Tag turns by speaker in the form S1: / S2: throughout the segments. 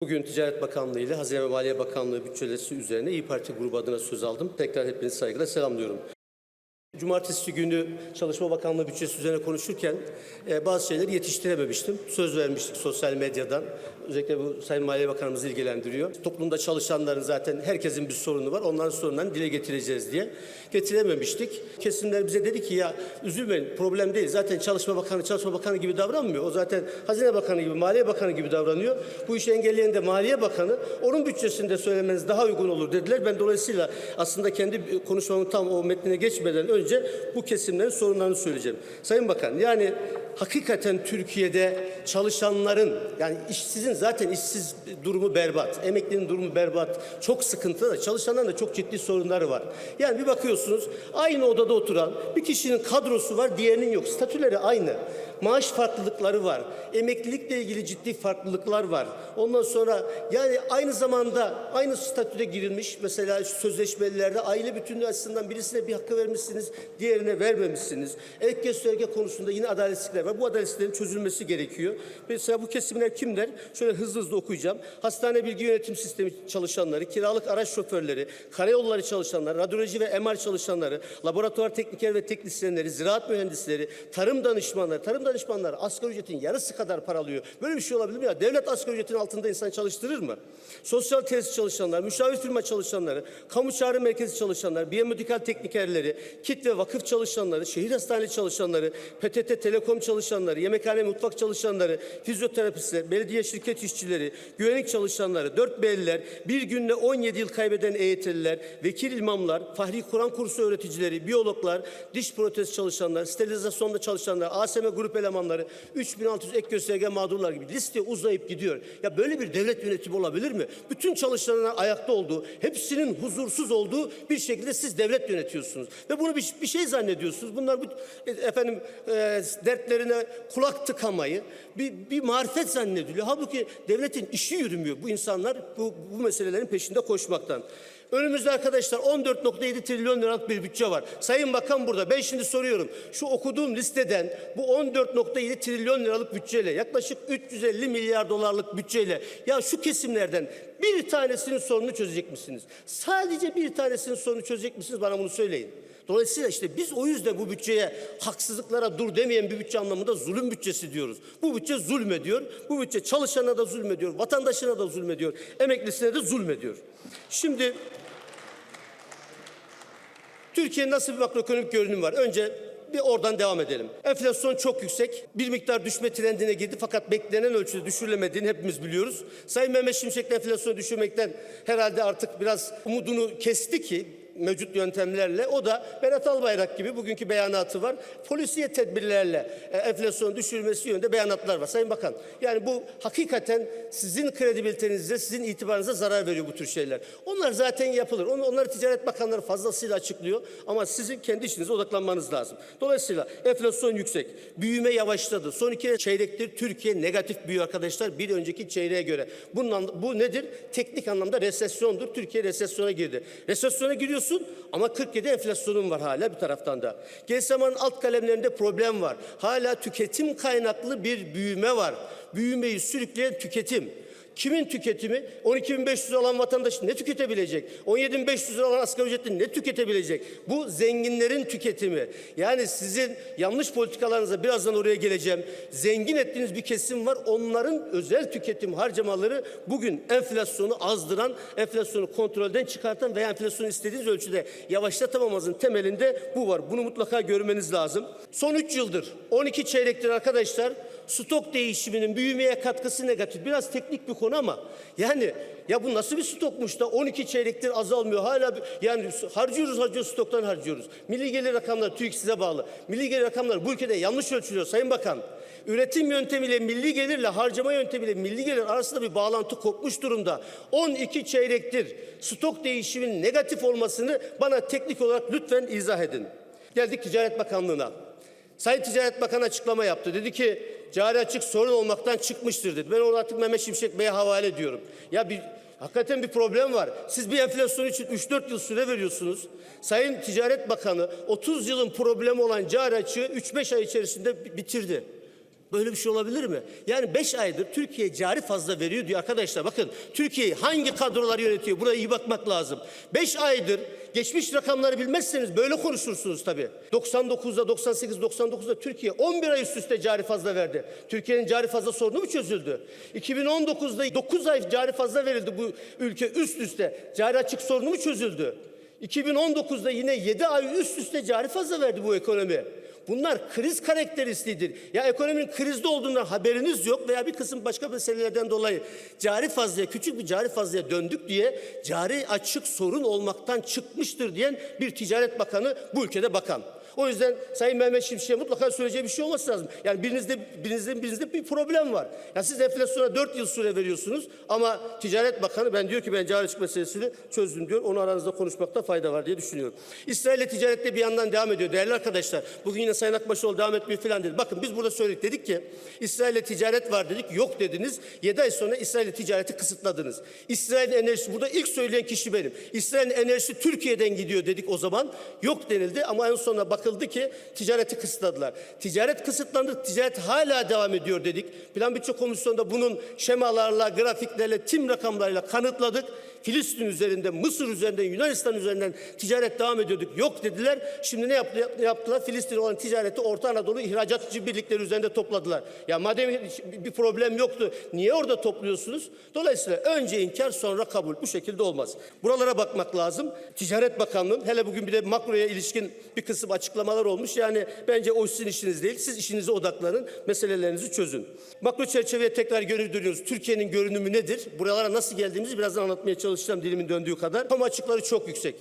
S1: Bugün Ticaret Bakanlığı ile Hazine ve Maliye Bakanlığı bütçesi üzerine İyi Parti grubu adına söz aldım. Tekrar hepinizi saygıyla selamlıyorum. Cumartesi günü Çalışma Bakanlığı bütçesi üzerine konuşurken e, bazı şeyleri yetiştirememiştim. Söz vermiştik sosyal medyadan. Özellikle bu Sayın Maliye Bakanımız ilgilendiriyor. Toplumda çalışanların zaten herkesin bir sorunu var. Onların sorunlarını dile getireceğiz diye. Getirememiştik. Kesimler bize dedi ki ya üzülmeyin problem değil. Zaten Çalışma Bakanı Çalışma Bakanı gibi davranmıyor. O zaten Hazine Bakanı gibi, Maliye Bakanı gibi davranıyor. Bu işi engelleyen de Maliye Bakanı. Onun bütçesinde söylemeniz daha uygun olur dediler. Ben dolayısıyla aslında kendi konuşmamın tam o metnine geçmeden önce bu kesimlerin sorunlarını söyleyeceğim. Sayın Bakan yani hakikaten Türkiye'de çalışanların yani işsizin zaten işsiz durumu berbat. Emeklinin durumu berbat. Çok sıkıntılı da çalışanların da çok ciddi sorunları var. Yani bir bakıyorsunuz aynı odada oturan bir kişinin kadrosu var diğerinin yok. Statüleri aynı. Maaş farklılıkları var. Emeklilikle ilgili ciddi farklılıklar var. Ondan sonra yani aynı zamanda aynı statüde girilmiş mesela sözleşmelerde aile bütünlüğü açısından birisine bir hakkı vermişsiniz, diğerine vermemişsiniz. Ek gösterge konusunda yine adaletsizlikler var. Bu adaletsizliklerin çözülmesi gerekiyor. Mesela bu kesimler kimler? Şöyle hızlı hızlı okuyacağım. Hastane bilgi yönetim sistemi çalışanları, kiralık araç şoförleri, karayolları çalışanları, radyoloji ve MR çalışanları, laboratuvar tekniker ve teknisyenleri, ziraat mühendisleri, tarım danışmanları, tarım danışmanları asgari ücretin yarısı kadar para alıyor. Böyle bir şey olabilir mi ya? Devlet asgari ücretin altında insan çalıştırır mı? Sosyal tesis çalışanlar, müşavir firma çalışanları, kamu çağrı merkezi çalışanları, biyomedikal teknikerleri, kit ve vakıf çalışanları, şehir hastane çalışanları, PTT telekom çalışanları, yemekhane mutfak çalışanları, fizyoterapistler, belediye şirket işçileri, güvenlik çalışanları, 4 B'liler, bir günde 17 yıl kaybeden EYT'liler, vekil imamlar, Fahri Kur'an kursu öğreticileri, biyologlar, diş protez çalışanlar, sterilizasyonda çalışanlar, ASM grup elemanları, 3600 ek gösterge mağdurlar gibi liste uzayıp gidiyor. Ya böyle bir devlet yönetimi olabilir mi? Bütün çalışanların ayakta olduğu, hepsinin huzursuz olduğu bir şekilde siz devlet yönetiyorsunuz. Ve bunu bir, bir şey zannediyorsunuz. Bunlar bu, e, efendim e, dertlerine kulak tıkamayı bir, bir marifet zannediliyor. Halbuki devletin işi yürümüyor. Bu insanlar bu, bu meselelerin peşinde koşmaktan. Önümüzde arkadaşlar 14.7 trilyon liralık bir bütçe var. Sayın Bakan burada. Ben şimdi soruyorum. Şu okuduğum listeden bu 14.7 trilyon liralık bütçeyle yaklaşık 350 milyar dolarlık bütçeyle ya şu kesimlerden bir tanesinin sorununu çözecek misiniz? Sadece bir tanesinin sorununu çözecek misiniz? Bana bunu söyleyin. Dolayısıyla işte biz o yüzden bu bütçeye haksızlıklara dur demeyen bir bütçe anlamında zulüm bütçesi diyoruz. Bu bütçe zulmediyor. Bu bütçe çalışana da zulmediyor, vatandaşına da zulmediyor, emeklisine de zulmediyor. Şimdi Türkiye'nin nasıl bir makroekonomik görünüm var? Önce bir oradan devam edelim. Enflasyon çok yüksek. Bir miktar düşme trendine girdi fakat beklenen ölçüde düşürülemediğini hepimiz biliyoruz. Sayın Mehmet Şimşek enflasyonu düşürmekten herhalde artık biraz umudunu kesti ki mevcut yöntemlerle. O da Berat Albayrak gibi bugünkü beyanatı var. Polisiye tedbirlerle e, enflasyonu düşürmesi yönünde beyanatlar var. Sayın Bakan yani bu hakikaten sizin kredibilitenize, sizin itibarınıza zarar veriyor bu tür şeyler. Onlar zaten yapılır. Onu, onları Ticaret Bakanları fazlasıyla açıklıyor. Ama sizin kendi işinize odaklanmanız lazım. Dolayısıyla enflasyon yüksek. Büyüme yavaşladı. Son iki çeyrektir Türkiye negatif büyüyor arkadaşlar. Bir önceki çeyreğe göre. Bunun, bu nedir? Teknik anlamda resesyondur. Türkiye resesyona girdi. Resesyona giriyorsun ama 47 enflasyonun var hala bir taraftan da. GSM'nin alt kalemlerinde problem var. Hala tüketim kaynaklı bir büyüme var. Büyümeyi sürükleyen tüketim. Kimin tüketimi? 12.500 lira alan vatandaş ne tüketebilecek? 17.500 lira alan asgari ücretli ne tüketebilecek? Bu zenginlerin tüketimi. Yani sizin yanlış politikalarınıza birazdan oraya geleceğim. Zengin ettiğiniz bir kesim var. Onların özel tüketim harcamaları bugün enflasyonu azdıran, enflasyonu kontrolden çıkartan veya enflasyonu istediğiniz ölçüde yavaşlatamamamızın temelinde bu var. Bunu mutlaka görmeniz lazım. Son 3 yıldır 12 çeyrektir arkadaşlar stok değişiminin büyümeye katkısı negatif. Biraz teknik bir konu ama yani ya bu nasıl bir stokmuş da 12 çeyrektir azalmıyor. Hala bir- yani harcıyoruz harcıyoruz stoktan harcıyoruz. Milli gelir rakamları TÜİK size bağlı. Milli gelir rakamları bu ülkede yanlış ölçülüyor Sayın Bakan. Üretim yöntemiyle milli gelirle harcama yöntemiyle milli gelir arasında bir bağlantı kopmuş durumda. 12 çeyrektir stok değişiminin negatif olmasını bana teknik olarak lütfen izah edin. Geldik Ticaret Bakanlığı'na. Sayın Ticaret Bakanı açıklama yaptı. Dedi ki cari açık sorun olmaktan çıkmıştır dedi. Ben onu artık Mehmet Şimşek Bey'e havale ediyorum. Ya bir hakikaten bir problem var. Siz bir enflasyon için 3-4 yıl süre veriyorsunuz. Sayın Ticaret Bakanı 30 yılın problemi olan cari açığı 3-5 ay içerisinde bi- bitirdi. Böyle bir şey olabilir mi? Yani 5 aydır Türkiye cari fazla veriyor diyor arkadaşlar. Bakın Türkiye'yi hangi kadrolar yönetiyor? Buraya iyi bakmak lazım. 5 aydır geçmiş rakamları bilmezseniz böyle konuşursunuz tabii. 99'da 98 99'da Türkiye 11 ay üst üste cari fazla verdi. Türkiye'nin cari fazla sorunu mu çözüldü? 2019'da 9 ay cari fazla verildi bu ülke üst üste. Cari açık sorunu mu çözüldü? 2019'da yine 7 ay üst üste cari fazla verdi bu ekonomi. Bunlar kriz karakteristiğidir. Ya ekonominin krizde olduğundan haberiniz yok veya bir kısım başka meselelerden dolayı cari fazlaya, küçük bir cari fazlaya döndük diye cari açık sorun olmaktan çıkmıştır diyen bir ticaret bakanı bu ülkede bakan. O yüzden Sayın Mehmet Şimşek'e mutlaka söyleyeceği bir şey olması lazım. Yani birinizde, birinizde, birinizde bir problem var. Ya siz enflasyona 4 yıl süre veriyorsunuz ama Ticaret Bakanı ben diyor ki ben cari açık meselesini çözdüm diyor. Onu aranızda konuşmakta fayda var diye düşünüyorum. İsrail'le ticarette bir yandan devam ediyor. Değerli arkadaşlar bugün yine Sayın Akbaşoğlu devam etmiyor falan dedi. Bakın biz burada söyledik dedik ki İsrail'le ticaret var dedik. Yok dediniz. 7 ay sonra İsrail'le ticareti kısıtladınız. İsrail'in enerjisi burada ilk söyleyen kişi benim. İsrail'in enerjisi Türkiye'den gidiyor dedik o zaman. Yok denildi ama en sonuna bakıldı ki ticareti kısıtladılar. Ticaret kısıtlandı. Ticaret hala devam ediyor dedik. Plan Bütçe Komisyonu'nda bunun şemalarla, grafiklerle, tim rakamlarıyla kanıtladık. Filistin üzerinde, Mısır üzerinden, Yunanistan üzerinden ticaret devam ediyorduk. Yok dediler. Şimdi ne yaptı- ne yaptılar? Filistin olan ticareti Orta Anadolu ihracatçı birlikleri üzerinde topladılar. Ya madem bir problem yoktu, niye orada topluyorsunuz? Dolayısıyla önce inkar sonra kabul. Bu şekilde olmaz. Buralara bakmak lazım. Ticaret Bakanlığı'nın hele bugün bir de makroya ilişkin bir kısım açıklamalar olmuş. Yani bence o sizin işiniz değil. Siz işinize odaklanın, meselelerinizi çözün. Makro çerçeveye tekrar gönül dönüyoruz. Türkiye'nin görünümü nedir? Buralara nasıl geldiğimizi birazdan anlatmaya çalışacağım dilimin döndüğü kadar. Kamu açıkları çok yüksek.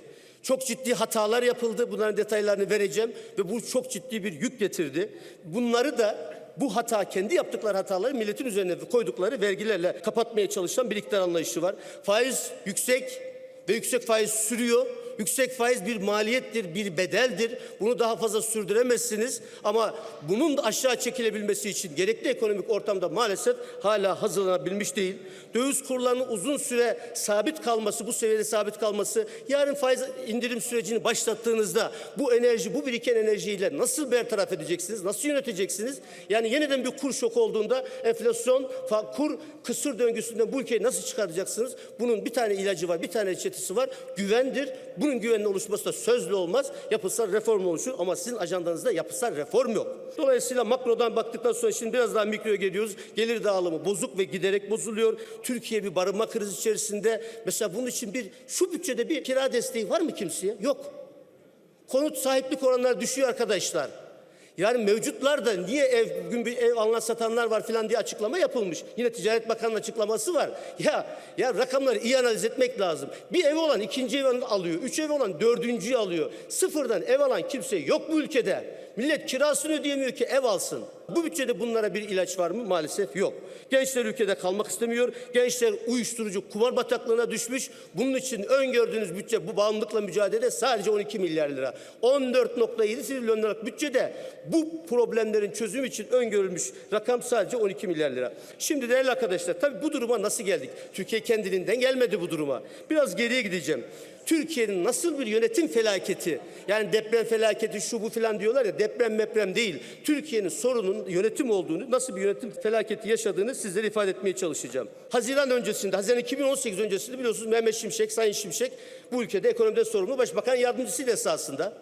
S1: Çok ciddi hatalar yapıldı. Bunların detaylarını vereceğim ve bu çok ciddi bir yük getirdi. Bunları da bu hata kendi yaptıkları hataları milletin üzerine koydukları vergilerle kapatmaya çalışan bir iktidar anlayışı var. Faiz yüksek ve yüksek faiz sürüyor. Yüksek faiz bir maliyettir, bir bedeldir. Bunu daha fazla sürdüremezsiniz. Ama bunun aşağı çekilebilmesi için gerekli ekonomik ortamda maalesef hala hazırlanabilmiş değil. Döviz kurlarının uzun süre sabit kalması, bu seviyede sabit kalması, yarın faiz indirim sürecini başlattığınızda bu enerji, bu biriken enerjiyle nasıl bertaraf edeceksiniz, nasıl yöneteceksiniz? Yani yeniden bir kur şoku olduğunda enflasyon, kur kısır döngüsünden bu ülkeyi nasıl çıkaracaksınız? Bunun bir tane ilacı var, bir tane reçetesi var. Güvendir. Bunun güvenli oluşması da sözlü olmaz. Yapısal reform oluşur ama sizin ajandanızda yapısal reform yok. Dolayısıyla makrodan baktıktan sonra şimdi biraz daha mikroya geliyoruz. Gelir dağılımı bozuk ve giderek bozuluyor. Türkiye bir barınma krizi içerisinde. Mesela bunun için bir şu bütçede bir kira desteği var mı kimseye? Yok. Konut sahiplik oranları düşüyor arkadaşlar. Yani mevcutlar da niye ev bugün bir ev alınan satanlar var filan diye açıklama yapılmış. Yine Ticaret Bakanı'nın açıklaması var. Ya ya rakamları iyi analiz etmek lazım. Bir ev olan ikinci ev alıyor. Üç ev olan dördüncüyü alıyor. Sıfırdan ev alan kimse yok bu ülkede. Millet kirasını ödeyemiyor ki ev alsın. Bu bütçede bunlara bir ilaç var mı? Maalesef yok. Gençler ülkede kalmak istemiyor. Gençler uyuşturucu kumar bataklığına düşmüş. Bunun için öngördüğünüz bütçe bu bağımlılıkla mücadele sadece 12 milyar lira. 14.7 trilyon liralık bütçede bu problemlerin çözümü için öngörülmüş rakam sadece 12 milyar lira. Şimdi değerli arkadaşlar tabii bu duruma nasıl geldik? Türkiye kendiliğinden gelmedi bu duruma. Biraz geriye gideceğim. Türkiye'nin nasıl bir yönetim felaketi yani deprem felaketi şu bu filan diyorlar ya deprem meprem değil. Türkiye'nin sorunun yönetim olduğunu nasıl bir yönetim felaketi yaşadığını sizlere ifade etmeye çalışacağım. Haziran öncesinde Haziran 2018 öncesinde biliyorsunuz Mehmet Şimşek, Sayın Şimşek bu ülkede ekonomide sorumlu başbakan yardımcısıydı esasında.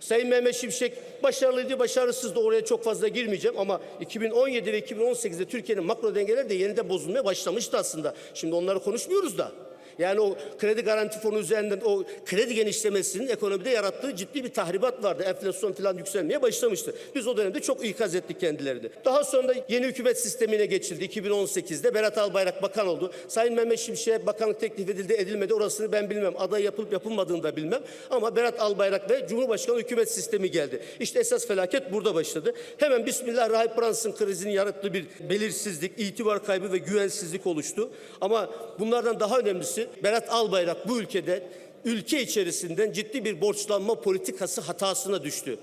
S1: Sayın Mehmet Şimşek başarılıydı, başarısızdı. Oraya çok fazla girmeyeceğim ama 2017 ve 2018'de Türkiye'nin makro dengeleri de yeniden bozulmaya başlamıştı aslında. Şimdi onları konuşmuyoruz da. Yani o kredi garanti fonu üzerinden o kredi genişlemesinin ekonomide yarattığı ciddi bir tahribat vardı. Enflasyon falan yükselmeye başlamıştı. Biz o dönemde çok ikaz ettik kendilerini. Daha sonra da yeni hükümet sistemine geçildi 2018'de. Berat Albayrak bakan oldu. Sayın Mehmet Şimşek'e bakanlık teklif edildi edilmedi orasını ben bilmem. Aday yapılıp yapılmadığını da bilmem. Ama Berat Albayrak ve Cumhurbaşkanı hükümet sistemi geldi. İşte esas felaket burada başladı. Hemen Bismillah Rahip Brunson krizinin yarattığı bir belirsizlik, itibar kaybı ve güvensizlik oluştu. Ama bunlardan daha önemlisi Berat Albayrak bu ülkede ülke içerisinden ciddi bir borçlanma politikası hatasına düştü.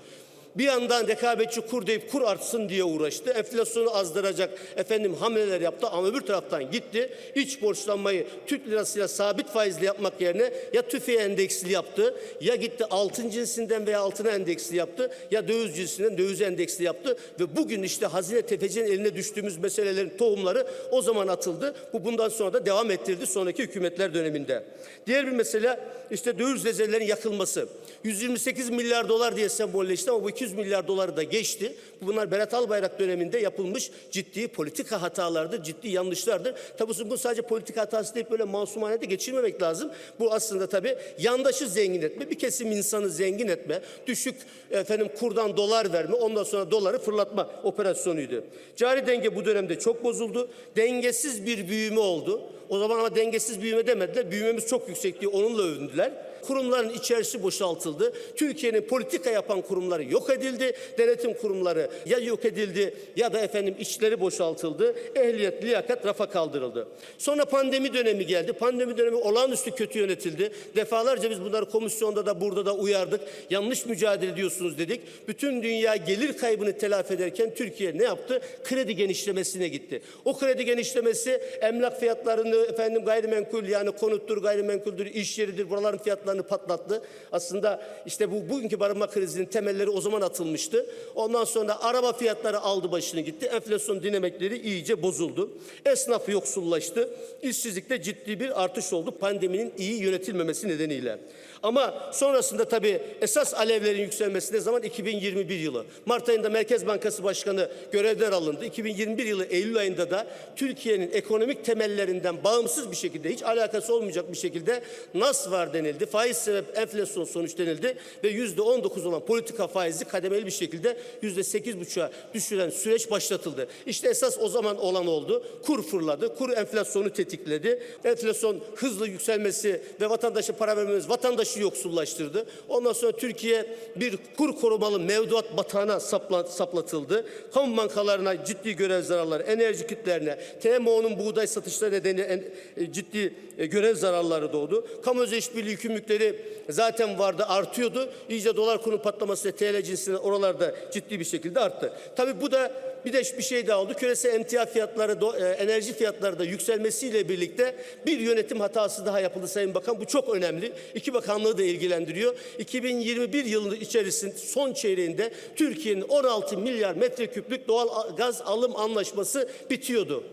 S1: Bir yandan rekabetçi kur deyip kur artsın diye uğraştı. Enflasyonu azdıracak efendim hamleler yaptı ama öbür taraftan gitti. İç borçlanmayı Türk lirasıyla sabit faizli yapmak yerine ya tüfeğe endeksli yaptı ya gitti altın cinsinden veya altına endeksli yaptı ya döviz cinsinden döviz endeksli yaptı ve bugün işte hazine tefecinin eline düştüğümüz meselelerin tohumları o zaman atıldı. Bu bundan sonra da devam ettirdi sonraki hükümetler döneminde. Diğer bir mesele işte döviz rezervlerinin yakılması. 128 milyar dolar diye sembolleşti ama bu 200 milyar doları da geçti. Bunlar Berat Albayrak döneminde yapılmış ciddi politika hatalardır, ciddi yanlışlardır. Tabii bu sadece politika hatası deyip böyle masumane de geçirmemek lazım. Bu aslında tabii yandaşı zengin etme, bir kesim insanı zengin etme, düşük efendim kurdan dolar verme, ondan sonra doları fırlatma operasyonuydu. Cari denge bu dönemde çok bozuldu. Dengesiz bir büyüme oldu. O zaman ama dengesiz büyüme demediler. Büyümemiz çok yüksek diye onunla övündüler. Kurumların içerisi boşaltıldı. Türkiye'nin politika yapan kurumları yok edildi. Denetim kurumları ya yok edildi ya da efendim içleri boşaltıldı. Ehliyet, liyakat rafa kaldırıldı. Sonra pandemi dönemi geldi. Pandemi dönemi olağanüstü kötü yönetildi. Defalarca biz bunları komisyonda da burada da uyardık. Yanlış mücadele ediyorsunuz dedik. Bütün dünya gelir kaybını telafi ederken Türkiye ne yaptı? Kredi genişlemesine gitti. O kredi genişlemesi emlak fiyatlarını efendim gayrimenkul yani konuttur, gayrimenkuldür, iş yeridir buraların fiyatlarını patlattı. Aslında işte bu bugünkü barınma krizinin temelleri o zaman atılmıştı. Ondan sonra araba fiyatları aldı başını gitti. Enflasyon dinamikleri iyice bozuldu. Esnaf yoksullaştı. İşsizlikte ciddi bir artış oldu pandeminin iyi yönetilmemesi nedeniyle. Ama sonrasında tabii esas alevlerin yükselmesi ne zaman? 2021 yılı. Mart ayında Merkez Bankası Başkanı görevden alındı. 2021 yılı Eylül ayında da Türkiye'nin ekonomik temellerinden bağımsız bir şekilde hiç alakası olmayacak bir şekilde nas var denildi. Faiz sebep enflasyon sonuç denildi ve yüzde 19 olan politika faizi kademeli bir şekilde yüzde 8,5'a düşüren süreç başlatıldı. İşte esas o zaman olan oldu. Kur fırladı. Kur enflasyonu tetikledi. Enflasyon hızlı yükselmesi ve vatandaşa para vermemiz vatandaşı yoksullaştırdı. Ondan sonra Türkiye bir kur korumalı mevduat batağına sapla- saplatıldı. Kamu bankalarına ciddi görev zararları, enerji kitlerine, TMO'nun buğday satışları nedeniyle en- e, ciddi e, görev zararları doğdu. Kamu özel işbirliği yükümlülükleri zaten vardı, artıyordu. İyice dolar kuru patlaması TL cinsinden oralarda ciddi bir şekilde arttı. Tabii bu da bir de bir şey daha oldu. Küresel emtia fiyatları, e, enerji fiyatları da yükselmesiyle birlikte bir yönetim hatası daha yapıldı Sayın Bakan. Bu çok önemli. İki bakanlığı da ilgilendiriyor. 2021 yılı içerisinde son çeyreğinde Türkiye'nin 16 milyar metreküplük doğal gaz alım anlaşması bitiyordu.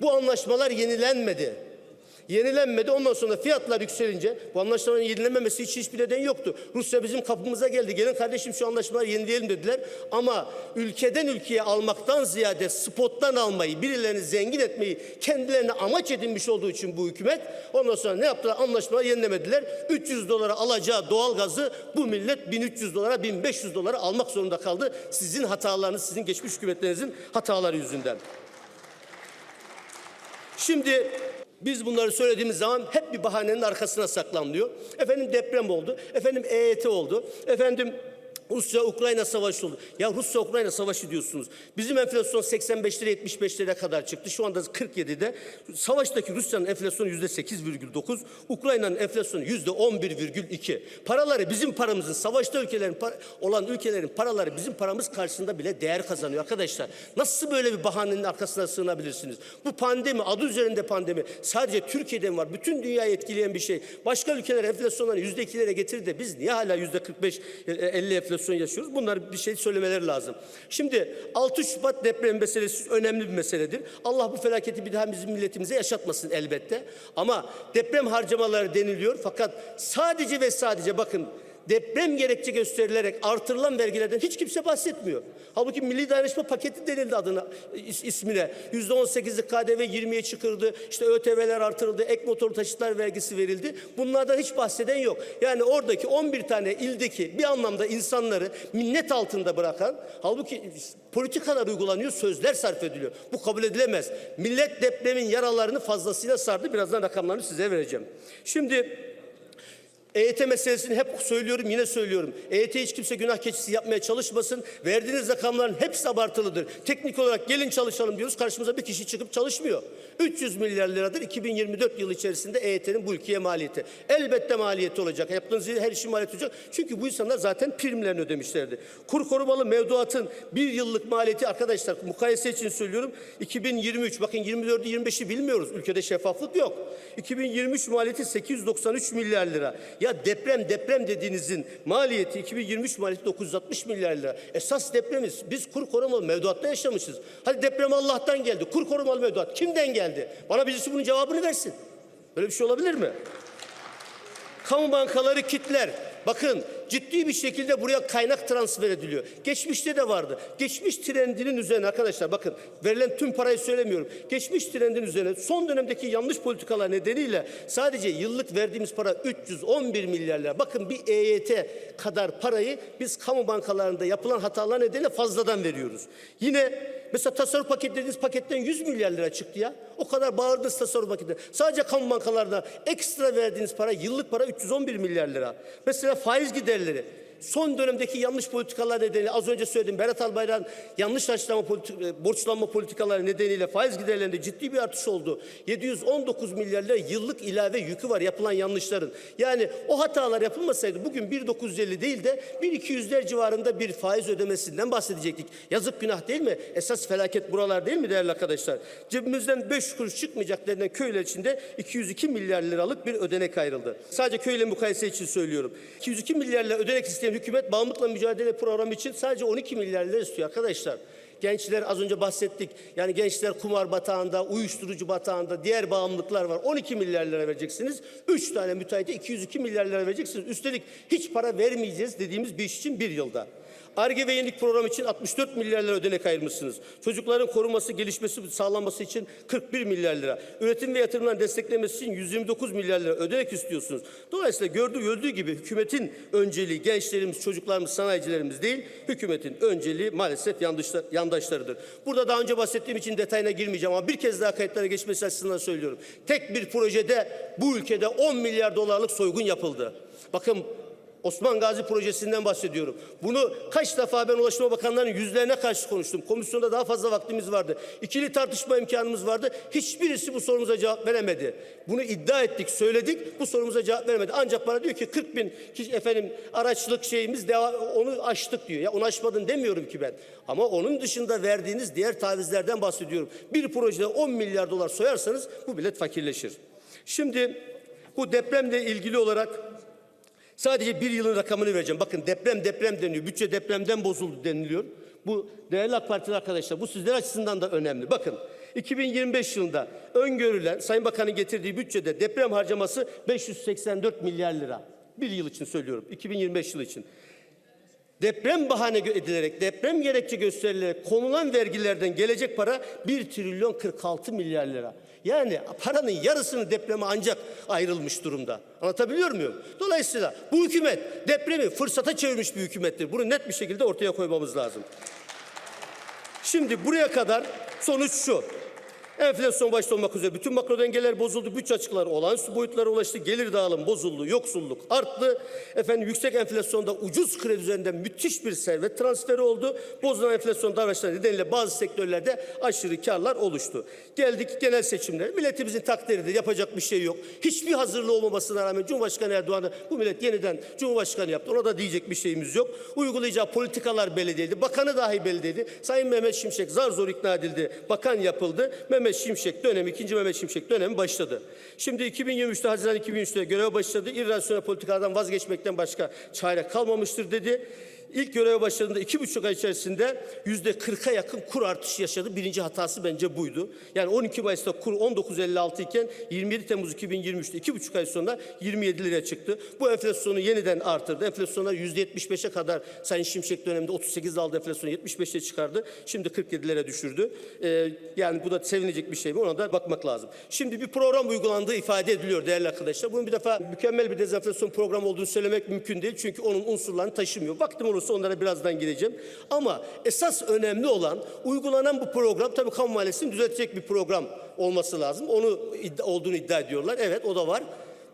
S1: Bu anlaşmalar yenilenmedi. Yenilenmedi. Ondan sonra fiyatlar yükselince bu anlaşmaların yenilenmemesi için hiçbir neden yoktu. Rusya bizim kapımıza geldi. Gelin kardeşim şu anlaşmaları yenileyelim dediler. Ama ülkeden ülkeye almaktan ziyade spottan almayı, birilerini zengin etmeyi kendilerine amaç edinmiş olduğu için bu hükümet ondan sonra ne yaptılar? Anlaşmaları yenilemediler. 300 dolara alacağı doğalgazı bu millet 1300 dolara 1500 dolara almak zorunda kaldı. Sizin hatalarınız, sizin geçmiş hükümetlerinizin hataları yüzünden. Şimdi biz bunları söylediğimiz zaman hep bir bahanenin arkasına saklanılıyor. Efendim deprem oldu. Efendim EYT oldu. Efendim Rusya-Ukrayna savaşı oldu. Ya Rusya-Ukrayna savaşı diyorsunuz. Bizim enflasyon 85'lere 75'lere kadar çıktı. Şu anda 47'de. Savaştaki Rusya'nın enflasyonu yüzde 8,9. Ukrayna'nın enflasyonu yüzde 11,2. Paraları bizim paramızın, savaşta ülkelerin olan ülkelerin paraları bizim paramız karşısında bile değer kazanıyor arkadaşlar. Nasıl böyle bir bahanenin arkasına sığınabilirsiniz? Bu pandemi, adı üzerinde pandemi. Sadece Türkiye'de mi var? Bütün dünyayı etkileyen bir şey. Başka ülkeler enflasyonları yüzde ikilere getirdi de biz niye hala yüzde 45, e, 50 enflasyon yaşıyoruz? Bunlar bir şey söylemeleri lazım. Şimdi 6 Şubat deprem meselesi önemli bir meseledir. Allah bu felaketi bir daha bizim milletimize yaşatmasın elbette. Ama deprem harcamaları deniliyor fakat sadece ve sadece bakın deprem gerekçe gösterilerek artırılan vergilerden hiç kimse bahsetmiyor. Halbuki Milli Dayanışma Paketi denildi adına is- ismine. Yüzde on sekizlik KDV 20'ye çıkırdı. İşte ÖTV'ler artırıldı. Ek motor taşıtlar vergisi verildi. Bunlardan hiç bahseden yok. Yani oradaki 11 tane ildeki bir anlamda insanları minnet altında bırakan halbuki politikalar uygulanıyor, sözler sarf ediliyor. Bu kabul edilemez. Millet depremin yaralarını fazlasıyla sardı. Birazdan rakamlarını size vereceğim. Şimdi EYT meselesini hep söylüyorum yine söylüyorum. EYT hiç kimse günah keçisi yapmaya çalışmasın. Verdiğiniz rakamların hepsi abartılıdır. Teknik olarak gelin çalışalım diyoruz. Karşımıza bir kişi çıkıp çalışmıyor. 300 milyar liradır 2024 yılı içerisinde EYT'nin bu ülkeye maliyeti. Elbette maliyeti olacak. Yaptığınız her işin maliyeti olacak. Çünkü bu insanlar zaten primlerini ödemişlerdi. Kur korumalı mevduatın bir yıllık maliyeti arkadaşlar mukayese için söylüyorum. 2023 bakın 24'ü 25'i bilmiyoruz. Ülkede şeffaflık yok. 2023 maliyeti 893 milyar lira. Ya deprem deprem dediğinizin maliyeti 2023 maliyeti 960 milyar lira. Esas depremiz biz kur korumalı mevduatta yaşamışız. Hadi deprem Allah'tan geldi. Kur korumalı mevduat kimden geldi? Bana birisi bunun cevabını versin. Böyle bir şey olabilir mi? Kamu bankaları kitler. Bakın ciddi bir şekilde buraya kaynak transfer ediliyor. Geçmişte de vardı. Geçmiş trendinin üzerine arkadaşlar bakın verilen tüm parayı söylemiyorum. Geçmiş trendin üzerine son dönemdeki yanlış politikalar nedeniyle sadece yıllık verdiğimiz para 311 milyar lira. Bakın bir EYT kadar parayı biz kamu bankalarında yapılan hatalar nedeniyle fazladan veriyoruz. Yine Mesela tasarruf paket dediğiniz paketten 100 milyar lira çıktı ya. O kadar bağırdınız tasarruf paketi. Sadece kamu bankalarında ekstra verdiğiniz para, yıllık para 311 milyar lira. Mesela faiz giderleri. Son dönemdeki yanlış politikalar nedeniyle az önce söyledim Berat Albayrak'ın yanlış harçlama politik, e, borçlanma politikaları nedeniyle faiz giderlerinde ciddi bir artış oldu. 719 milyar lira yıllık ilave yükü var yapılan yanlışların. Yani o hatalar yapılmasaydı bugün 1.950 değil de 1.200'ler civarında bir faiz ödemesinden bahsedecektik. Yazık günah değil mi? Esas felaket buralar değil mi değerli arkadaşlar? Cebimizden 5 kuruş çıkmayacak denilen köyler içinde 202 milyar liralık bir ödenek ayrıldı. Sadece köyle mukayese için söylüyorum. 202 milyar lira ödenek isteyen hükümet bağımlılıkla mücadele programı için sadece 12 milyar lira istiyor arkadaşlar. Gençler az önce bahsettik. Yani gençler kumar batağında, uyuşturucu batağında, diğer bağımlılıklar var. 12 milyar lira vereceksiniz. 3 tane müteahhite 202 milyar lira vereceksiniz. Üstelik hiç para vermeyeceğiz dediğimiz bir iş için bir yılda. ARGE ve yenilik programı için 64 milyar lira ödenek ayırmışsınız. Çocukların korunması, gelişmesi, sağlanması için 41 milyar lira. Üretim ve yatırımların desteklemesi için 129 milyar lira ödenek istiyorsunuz. Dolayısıyla gördüğü, gördüğü gibi hükümetin önceliği gençlerimiz, çocuklarımız, sanayicilerimiz değil, hükümetin önceliği maalesef yandaşlar, yandaşlarıdır. Burada daha önce bahsettiğim için detayına girmeyeceğim ama bir kez daha kayıtlara geçmesi açısından söylüyorum. Tek bir projede bu ülkede 10 milyar dolarlık soygun yapıldı. Bakın Osman Gazi projesinden bahsediyorum. Bunu kaç defa ben Ulaştırma Bakanlarının yüzlerine karşı konuştum. Komisyonda daha fazla vaktimiz vardı. İkili tartışma imkanımız vardı. Hiçbirisi bu sorumuza cevap veremedi. Bunu iddia ettik, söyledik. Bu sorumuza cevap veremedi. Ancak bana diyor ki 40 bin kişi, efendim araçlık şeyimiz devam, onu aştık diyor. Ya onu aşmadın demiyorum ki ben. Ama onun dışında verdiğiniz diğer tavizlerden bahsediyorum. Bir projede 10 milyar dolar soyarsanız bu millet fakirleşir. Şimdi bu depremle ilgili olarak Sadece bir yılın rakamını vereceğim. Bakın deprem deprem deniyor. Bütçe depremden bozuldu deniliyor. Bu değerli AK Partili arkadaşlar bu sizler açısından da önemli. Bakın 2025 yılında öngörülen Sayın Bakan'ın getirdiği bütçede deprem harcaması 584 milyar lira. Bir yıl için söylüyorum. 2025 yılı için. Deprem bahane edilerek, deprem gerekçe gösterilerek konulan vergilerden gelecek para 1 trilyon 46 milyar lira. Yani paranın yarısını depreme ancak ayrılmış durumda. Anlatabiliyor muyum? Dolayısıyla bu hükümet depremi fırsata çevirmiş bir hükümettir. Bunu net bir şekilde ortaya koymamız lazım. Şimdi buraya kadar sonuç şu. Enflasyon başta olmak üzere bütün makro dengeler bozuldu. Bütçe açıkları olağanüstü boyutlara ulaştı. Gelir dağılım bozuldu. Yoksulluk arttı. Efendim yüksek enflasyonda ucuz kredi üzerinden müthiş bir servet transferi oldu. Bozulan enflasyon davranışları nedeniyle bazı sektörlerde aşırı karlar oluştu. Geldik genel seçimler. Milletimizin takdiridir. Yapacak bir şey yok. Hiçbir hazırlığı olmamasına rağmen Cumhurbaşkanı Erdoğan'ı bu millet yeniden Cumhurbaşkanı yaptı. Ona da diyecek bir şeyimiz yok. Uygulayacağı politikalar belli değildi. Bakanı dahi belli değildi. Sayın Mehmet Şimşek zar zor ikna edildi. Bakan yapıldı. Mehmet Şimşek dönemi, ikinci Mehmet Şimşek dönemi başladı. Şimdi 2023'te Haziran 2023'te göreve başladı. İrrasyonel politikalardan vazgeçmekten başka çare kalmamıştır dedi. İlk göreve başladığında iki buçuk ay içerisinde yüzde 40'a yakın kur artışı yaşadı. Birinci hatası bence buydu. Yani 12 Mayıs'ta kur 19.56 iken 27 Temmuz 2023'te iki buçuk ay sonra 27 liraya çıktı. Bu enflasyonu yeniden artırdı. Enflasyonlar yüzde 75'e kadar Sayın Şimşek döneminde 38 aldı enflasyonu 75'e çıkardı. Şimdi 47'lere düşürdü. Ee, yani bu da sevinecek bir şey mi ona da bakmak lazım. Şimdi bir program uygulandığı ifade ediliyor değerli arkadaşlar. Bunun bir defa mükemmel bir dezenflasyon programı olduğunu söylemek mümkün değil. Çünkü onun unsurlarını taşımıyor. Vaktim olursa onlara birazdan gireceğim. Ama esas önemli olan uygulanan bu program tabii kamu maliyesini düzeltecek bir program olması lazım. Onu iddia, olduğunu iddia ediyorlar. Evet o da var.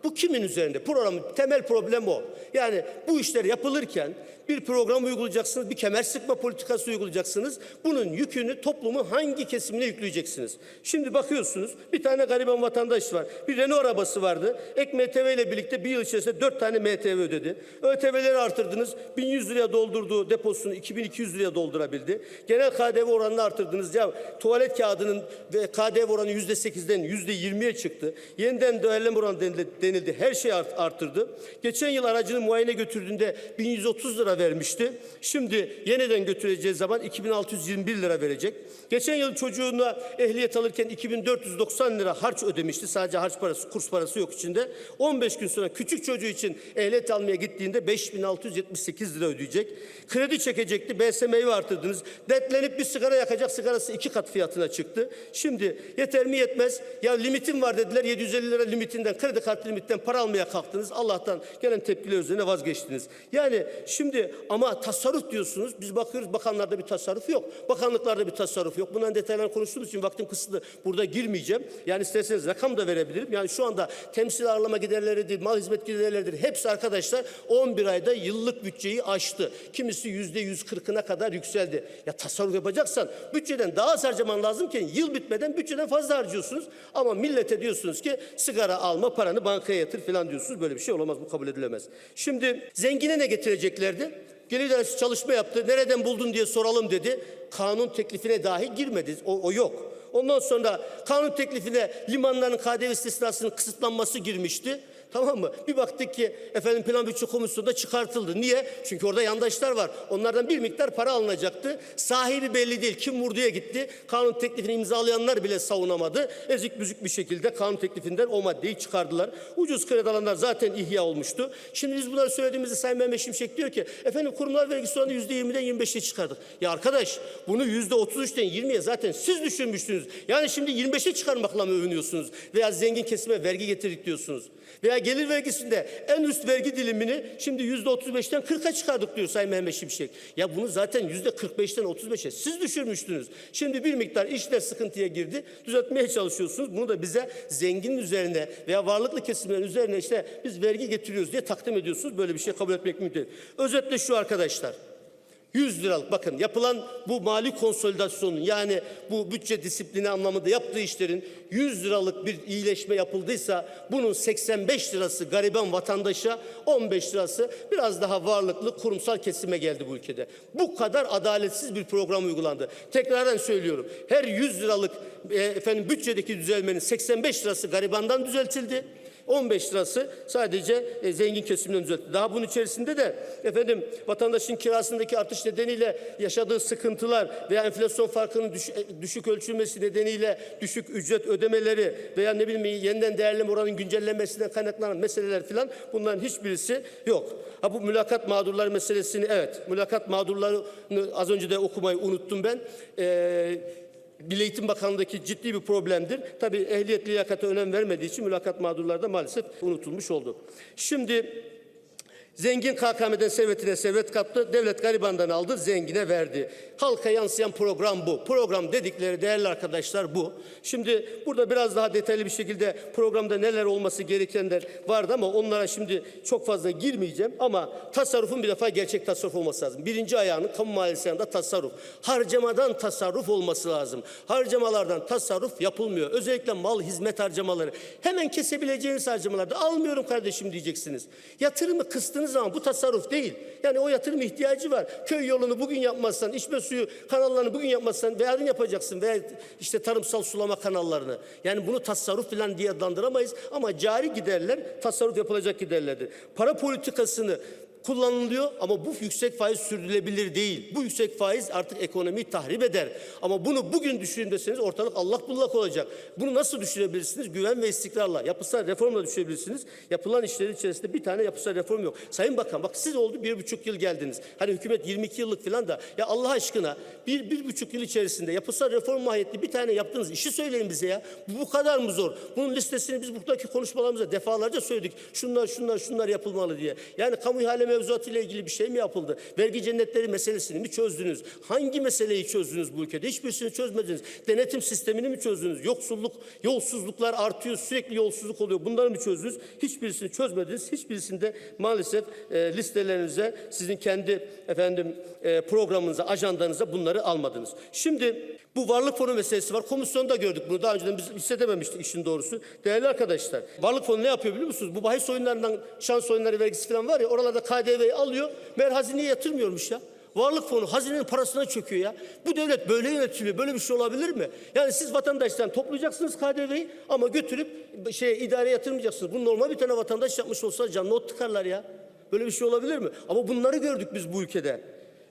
S1: Bu kimin üzerinde? Programın temel problem o. Yani bu işler yapılırken bir program uygulayacaksınız, bir kemer sıkma politikası uygulayacaksınız. Bunun yükünü toplumun hangi kesimine yükleyeceksiniz? Şimdi bakıyorsunuz bir tane gariban vatandaş var. Bir Renault arabası vardı. Ek MTV ile birlikte bir yıl içerisinde dört tane MTV ödedi. ÖTV'leri artırdınız. 1100 liraya doldurduğu deposunu 2200 liraya doldurabildi. Genel KDV oranını artırdınız. Ya tuvalet kağıdının ve KDV oranı yüzde sekizden yüzde yirmiye çıktı. Yeniden değerleme oranı denildi. Her şey art- arttırdı. Geçen yıl aracını muayene götürdüğünde 1130 lira vermişti. Şimdi yeniden götüreceği zaman 2621 lira verecek. Geçen yıl çocuğuna ehliyet alırken 2490 lira harç ödemişti. Sadece harç parası, kurs parası yok içinde. 15 gün sonra küçük çocuğu için ehliyet almaya gittiğinde 5678 lira ödeyecek. Kredi çekecekti. BSM'yi artırdınız. Dertlenip bir sigara yakacak sigarası iki kat fiyatına çıktı. Şimdi yeter mi yetmez. Ya limitim var dediler. 750 lira limitinden, kredi kartı limitten para almaya kalktınız. Allah'tan gelen tepkiler üzerine vazgeçtiniz. Yani şimdi ama tasarruf diyorsunuz. Biz bakıyoruz bakanlarda bir tasarruf yok. Bakanlıklarda bir tasarruf yok. Bundan detaylarını konuştuğumuz için vaktim kısıtlı. Burada girmeyeceğim. Yani isterseniz rakam da verebilirim. Yani şu anda temsil ağırlama giderleridir, mal hizmet giderleridir. Hepsi arkadaşlar 11 ayda yıllık bütçeyi aştı. Kimisi yüzde 140'ına kadar yükseldi. Ya tasarruf yapacaksan bütçeden daha az harcaman lazımken yıl bitmeden bütçeden fazla harcıyorsunuz. Ama millete diyorsunuz ki sigara alma paranı bankaya yatır falan diyorsunuz. Böyle bir şey olamaz bu kabul edilemez. Şimdi zengine ne getireceklerdi? Gelir idaresi çalışma yaptı. Nereden buldun diye soralım dedi. Kanun teklifine dahi girmedi. O, o yok. Ondan sonra kanun teklifine limanların KDV istisnasının kısıtlanması girmişti. Tamam mı? Bir baktık ki efendim plan bütçe komisyonunda çıkartıldı. Niye? Çünkü orada yandaşlar var. Onlardan bir miktar para alınacaktı. Sahibi belli değil. Kim vurduya gitti? Kanun teklifini imzalayanlar bile savunamadı. Ezik büzük bir şekilde kanun teklifinden o maddeyi çıkardılar. Ucuz kredi alanlar zaten ihya olmuştu. Şimdi biz bunları söylediğimizde Sayın Mehmet Şimşek diyor ki efendim kurumlar vergisi oranı yüzde yirmiden yirmi beşe çıkardık. Ya arkadaş bunu yüzde otuz üçten yirmiye zaten siz düşünmüştünüz. Yani şimdi 25'e çıkarmakla mı övünüyorsunuz? Veya zengin kesime vergi getirdik diyorsunuz. Veya gelir vergisinde en üst vergi dilimini şimdi yüzde otuz beşten 40'a çıkardık diyor Sayın Mehmet Şimşek. Ya bunu zaten yüzde 45'ten 35'e siz düşürmüştünüz. Şimdi bir miktar işler sıkıntıya girdi. Düzeltmeye çalışıyorsunuz. Bunu da bize zenginin üzerine veya varlıklı kesimlerin üzerine işte biz vergi getiriyoruz diye takdim ediyorsunuz. Böyle bir şey kabul etmek mümkün değil. Özetle şu arkadaşlar. 100 liralık bakın yapılan bu mali konsolidasyonun yani bu bütçe disiplini anlamında yaptığı işlerin 100 liralık bir iyileşme yapıldıysa bunun 85 lirası gariban vatandaşa 15 lirası biraz daha varlıklı kurumsal kesime geldi bu ülkede. Bu kadar adaletsiz bir program uygulandı. Tekrardan söylüyorum her 100 liralık e, efendim bütçedeki düzelmenin 85 lirası garibandan düzeltildi. 15 lirası sadece e, zengin kesimden düzeltti. Daha bunun içerisinde de efendim vatandaşın kirasındaki artış nedeniyle yaşadığı sıkıntılar veya enflasyon farkının düş- e, düşük ölçülmesi nedeniyle düşük ücret ödemeleri veya ne bileyim yeniden değerleme oranının güncellenmesinden kaynaklanan meseleler filan bunların hiçbirisi yok. Ha bu mülakat mağdurları meselesini evet mülakat mağdurlarını az önce de okumayı unuttum ben. Ee, Milli Eğitim Bakanlığı'ndaki ciddi bir problemdir. Tabii ehliyet liyakata önem vermediği için mülakat mağdurları da maalesef unutulmuş oldu. Şimdi Zengin KKM'den servetine servet kaptı, devlet garibandan aldı, zengine verdi. Halka yansıyan program bu. Program dedikleri değerli arkadaşlar bu. Şimdi burada biraz daha detaylı bir şekilde programda neler olması gerekenler vardı ama onlara şimdi çok fazla girmeyeceğim. Ama tasarrufun bir defa gerçek tasarruf olması lazım. Birinci ayağının kamu maliyesi yanında tasarruf. Harcamadan tasarruf olması lazım. Harcamalardan tasarruf yapılmıyor. Özellikle mal hizmet harcamaları. Hemen kesebileceğiniz harcamalarda almıyorum kardeşim diyeceksiniz. Yatırımı kıstığınız zaman bu tasarruf değil. Yani o yatırım ihtiyacı var. Köy yolunu bugün yapmazsan, içme suyu kanallarını bugün yapmazsan veya yarın yapacaksın veya işte tarımsal sulama kanallarını. Yani bunu tasarruf falan diye adlandıramayız ama cari giderler tasarruf yapılacak giderlerdir. Para politikasını kullanılıyor ama bu yüksek faiz sürdürülebilir değil. Bu yüksek faiz artık ekonomiyi tahrip eder. Ama bunu bugün düşünün deseniz ortalık allak bullak olacak. Bunu nasıl düşürebilirsiniz? Güven ve istikrarla. Yapısal reformla düşürebilirsiniz. Yapılan işlerin içerisinde bir tane yapısal reform yok. Sayın Bakan bak siz oldu bir buçuk yıl geldiniz. Hani hükümet 22 yıllık falan da ya Allah aşkına bir, bir buçuk yıl içerisinde yapısal reform mahiyetli bir tane yaptığınız işi söyleyin bize ya. Bu, bu kadar mı zor? Bunun listesini biz buradaki konuşmalarımızda defalarca söyledik. Şunlar şunlar şunlar yapılmalı diye. Yani kamu ihale mevzuatıyla ilgili bir şey mi yapıldı? Vergi cennetleri meselesini mi çözdünüz? Hangi meseleyi çözdünüz bu ülkede? Hiçbirisini çözmediniz. Denetim sistemini mi çözdünüz? Yoksulluk, yolsuzluklar artıyor, sürekli yolsuzluk oluyor. Bunları mı çözdünüz? Hiçbirisini çözmediniz. Hiçbirisinde maalesef e, listelerinize, sizin kendi efendim e, programınıza, ajandanıza bunları almadınız. Şimdi bu varlık fonu meselesi var. Komisyonda gördük bunu. Daha önceden biz hissedememiştik işin doğrusu. Değerli arkadaşlar, varlık fonu ne yapıyor biliyor musunuz? Bu bahis oyunlarından şans oyunları vergisi falan var ya oralarda KDV'yi alıyor. Meğer hazineye yatırmıyormuş ya. Varlık fonu hazinenin parasına çöküyor ya. Bu devlet böyle yönetiliyor. Böyle bir şey olabilir mi? Yani siz vatandaştan toplayacaksınız KDV'yi ama götürüp şey idare yatırmayacaksınız. Bunu normal bir tane vatandaş yapmış olsa canlı ot tıkarlar ya. Böyle bir şey olabilir mi? Ama bunları gördük biz bu ülkede.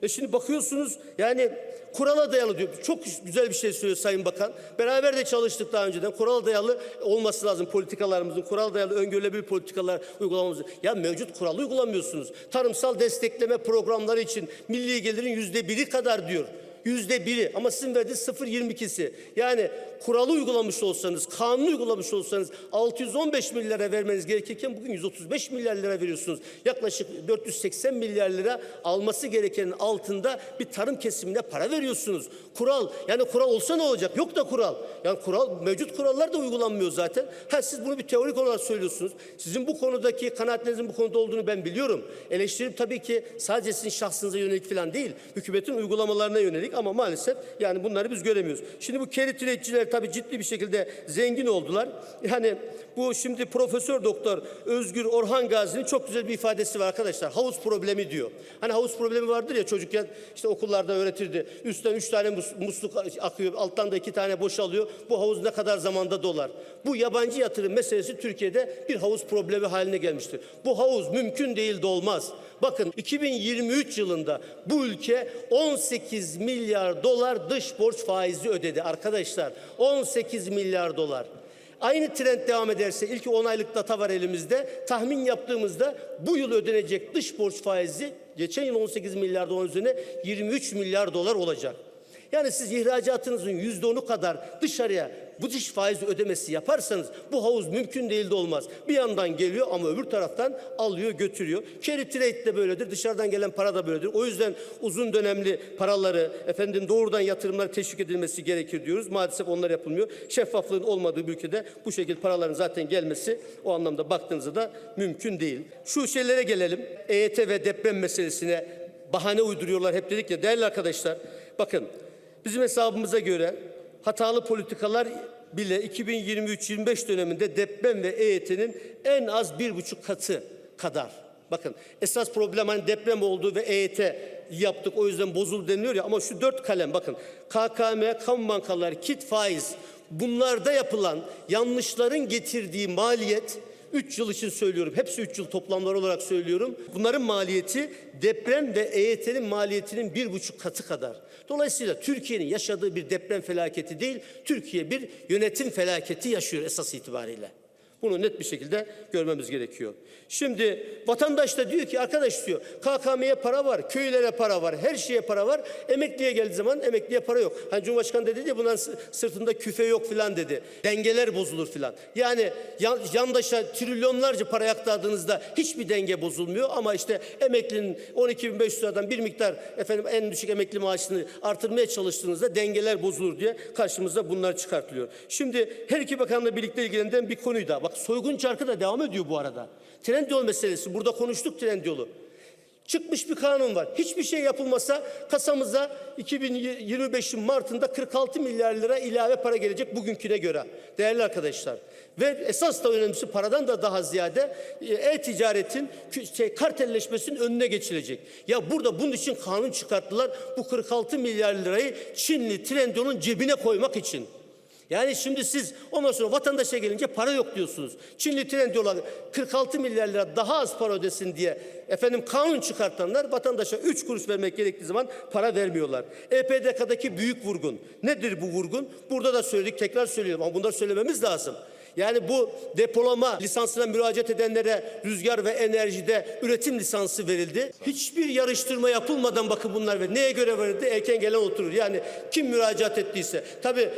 S1: E şimdi bakıyorsunuz yani kurala dayalı diyor. Çok güzel bir şey söylüyor Sayın Bakan. Beraber de çalıştık daha önceden. Kurala dayalı olması lazım politikalarımızın. Kural dayalı öngörülebilir politikalar uygulamamız. Ya mevcut kuralı uygulamıyorsunuz. Tarımsal destekleme programları için milli gelirin yüzde biri kadar diyor. Yüzde biri ama sizin verdiğiniz 0.22'si. Yani kuralı uygulamış olsanız, kanunu uygulamış olsanız 615 milyar lira vermeniz gerekirken bugün 135 milyar lira veriyorsunuz. Yaklaşık 480 milyar lira alması gerekenin altında bir tarım kesimine para veriyorsunuz. Kural yani kural olsa ne olacak? Yok da kural. Yani kural mevcut kurallar da uygulanmıyor zaten. Ha siz bunu bir teorik olarak söylüyorsunuz. Sizin bu konudaki kanaatlerinizin bu konuda olduğunu ben biliyorum. Eleştirim tabii ki sadece sizin şahsınıza yönelik falan değil. Hükümetin uygulamalarına yönelik ama maalesef yani bunları biz göremiyoruz. Şimdi bu üreticiler tabii ciddi bir şekilde zengin oldular. Yani bu şimdi Profesör Doktor Özgür Orhan Gazi'nin çok güzel bir ifadesi var arkadaşlar. Havuz problemi diyor. Hani havuz problemi vardır ya çocukken işte okullarda öğretirdi. Üstten üç tane mus- musluk akıyor, alttan da iki tane boşalıyor. Bu havuz ne kadar zamanda dolar? Bu yabancı yatırım meselesi Türkiye'de bir havuz problemi haline gelmiştir. Bu havuz mümkün değil de olmaz. Bakın 2023 yılında bu ülke 18 milyar dolar dış borç faizi ödedi arkadaşlar. 18 milyar dolar. Aynı trend devam ederse ilk 10 aylık data var elimizde. Tahmin yaptığımızda bu yıl ödenecek dış borç faizi geçen yıl 18 milyar dolar üzerine 23 milyar dolar olacak. Yani siz ihracatınızın yüzde onu kadar dışarıya bu dış faiz ödemesi yaparsanız bu havuz mümkün değil de olmaz. Bir yandan geliyor ama öbür taraftan alıyor götürüyor. Carry trade de böyledir. Dışarıdan gelen para da böyledir. O yüzden uzun dönemli paraları efendim doğrudan yatırımlar teşvik edilmesi gerekir diyoruz. Maalesef onlar yapılmıyor. Şeffaflığın olmadığı bir ülkede bu şekilde paraların zaten gelmesi o anlamda baktığınızda da mümkün değil. Şu şeylere gelelim. EYT ve deprem meselesine bahane uyduruyorlar hep dedik ya değerli arkadaşlar. Bakın Bizim hesabımıza göre hatalı politikalar bile 2023-25 döneminde deprem ve EYT'nin en az bir buçuk katı kadar. Bakın esas problem hani deprem oldu ve EYT yaptık o yüzden bozuldu deniliyor ya ama şu dört kalem bakın KKM, kamu bankaları, kit faiz bunlarda yapılan yanlışların getirdiği maliyet 3 yıl için söylüyorum. Hepsi 3 yıl toplamlar olarak söylüyorum. Bunların maliyeti deprem ve EYT'nin maliyetinin bir buçuk katı kadar. Dolayısıyla Türkiye'nin yaşadığı bir deprem felaketi değil, Türkiye bir yönetim felaketi yaşıyor esas itibariyle. Bunu net bir şekilde görmemiz gerekiyor. Şimdi vatandaş da diyor ki arkadaş diyor KKM'ye para var, köylere para var, her şeye para var. Emekliye geldiği zaman emekliye para yok. Hani Cumhurbaşkanı dedi ya bunların sı- sırtında küfe yok filan dedi. Dengeler bozulur filan. Yani yan, yandaşa trilyonlarca para aktardığınızda hiçbir denge bozulmuyor ama işte emeklinin 12.500 liradan bir miktar efendim en düşük emekli maaşını artırmaya çalıştığınızda dengeler bozulur diye karşımıza bunlar çıkartılıyor. Şimdi her iki bakanla birlikte ilgilenen bir konuyu da bak soygun çarkı da devam ediyor bu arada. Trendyol meselesi burada konuştuk Trendyol'u. Çıkmış bir kanun var. Hiçbir şey yapılmasa kasamıza 2025'in Mart'ında 46 milyar lira ilave para gelecek bugünküne göre. Değerli arkadaşlar. Ve esas da önemlisi paradan da daha ziyade e, e-ticaretin şey, kartelleşmesinin önüne geçilecek. Ya burada bunun için kanun çıkarttılar. Bu 46 milyar lirayı Çinli Trendyol'un cebine koymak için. Yani şimdi siz ondan sonra vatandaşa gelince para yok diyorsunuz. Çinli tren diyorlar 46 milyar lira daha az para ödesin diye efendim kanun çıkartanlar vatandaşa 3 kuruş vermek gerektiği zaman para vermiyorlar. EPDK'daki büyük vurgun. Nedir bu vurgun? Burada da söyledik tekrar söylüyorum ama bunları söylememiz lazım. Yani bu depolama lisansına müracaat edenlere rüzgar ve enerjide üretim lisansı verildi. Hiçbir yarıştırma yapılmadan bakın bunlar ve neye göre verildi? Erken gelen oturur. Yani kim müracaat ettiyse. Tabii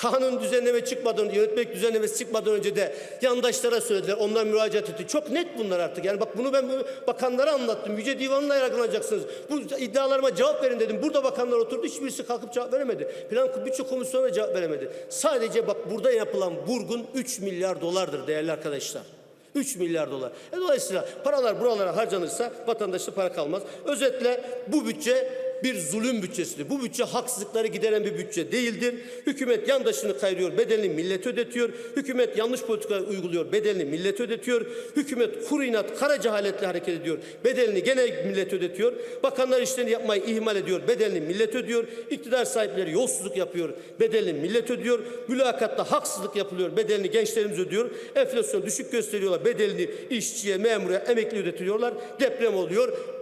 S1: Kanun düzenleme çıkmadan, yönetmelik düzenlemesi çıkmadan önce de yandaşlara söylediler. Onlar müracaat etti. Çok net bunlar artık. Yani bak bunu ben bakanlara anlattım. Yüce Divanı'na yargılanacaksınız. Bu iddialarıma cevap verin dedim. Burada bakanlar oturdu. Hiçbirisi kalkıp cevap veremedi. Plan Bütçe Komisyonu'na cevap veremedi. Sadece bak burada yapılan vurgun 3 milyar dolardır değerli arkadaşlar. 3 milyar dolar. E dolayısıyla paralar buralara harcanırsa vatandaşta para kalmaz. Özetle bu bütçe bir zulüm bütçesidir. Bu bütçe haksızlıkları gideren bir bütçe değildir. Hükümet yandaşını kayırıyor, bedelini millet ödetiyor. Hükümet yanlış politikalar uyguluyor, bedelini millet ödetiyor. Hükümet kuru inat, kara cehaletle hareket ediyor. Bedelini gene millet ödetiyor. Bakanlar işlerini yapmayı ihmal ediyor, bedelini millet ödüyor. İktidar sahipleri yolsuzluk yapıyor, bedelini millet ödüyor. Mülakatta haksızlık yapılıyor, bedelini gençlerimiz ödüyor. Enflasyon düşük gösteriyorlar, bedelini işçiye, memura, emekli ödetiyorlar. Deprem oluyor.